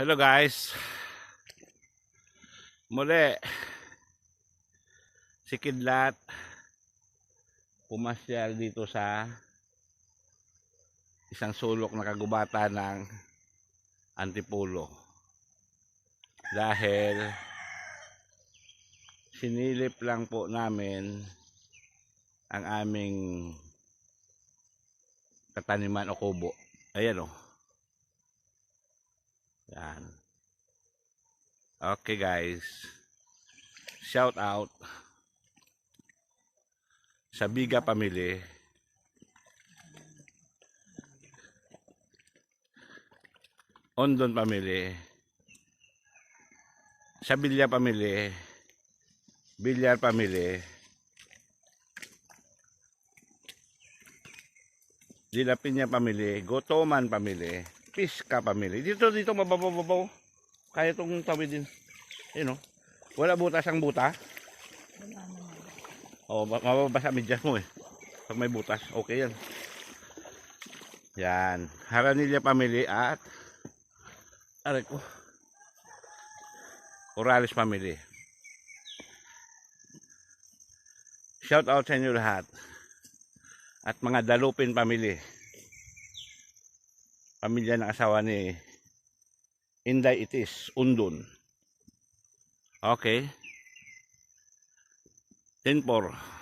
Hello guys. Muli. Si Kidlat pumasyal dito sa isang sulok na kagubatan ng Antipolo. Dahil sinilip lang po namin ang aming kataniman o kubo. Ayan o. Yan. Okay guys. Shout out sa Biga Family. Ondon Family. Sa Bilya Family. Bilyar Family. Dilapinya Family. Gotoman Family. Piska Family. Dito, dito, mababaw Kaya itong tawid din. Yun o. Wala butas ang buta. Oo, ma- mababasa medyas mo eh. Pag may butas, okay yan. Yan. Haranilla Family at aray ko. Oralis Family. Shout out sa inyo lahat. At mga Dalupin Family. Pamilya ng asawa ni Inday Itis, Undon. Okay. 10 4.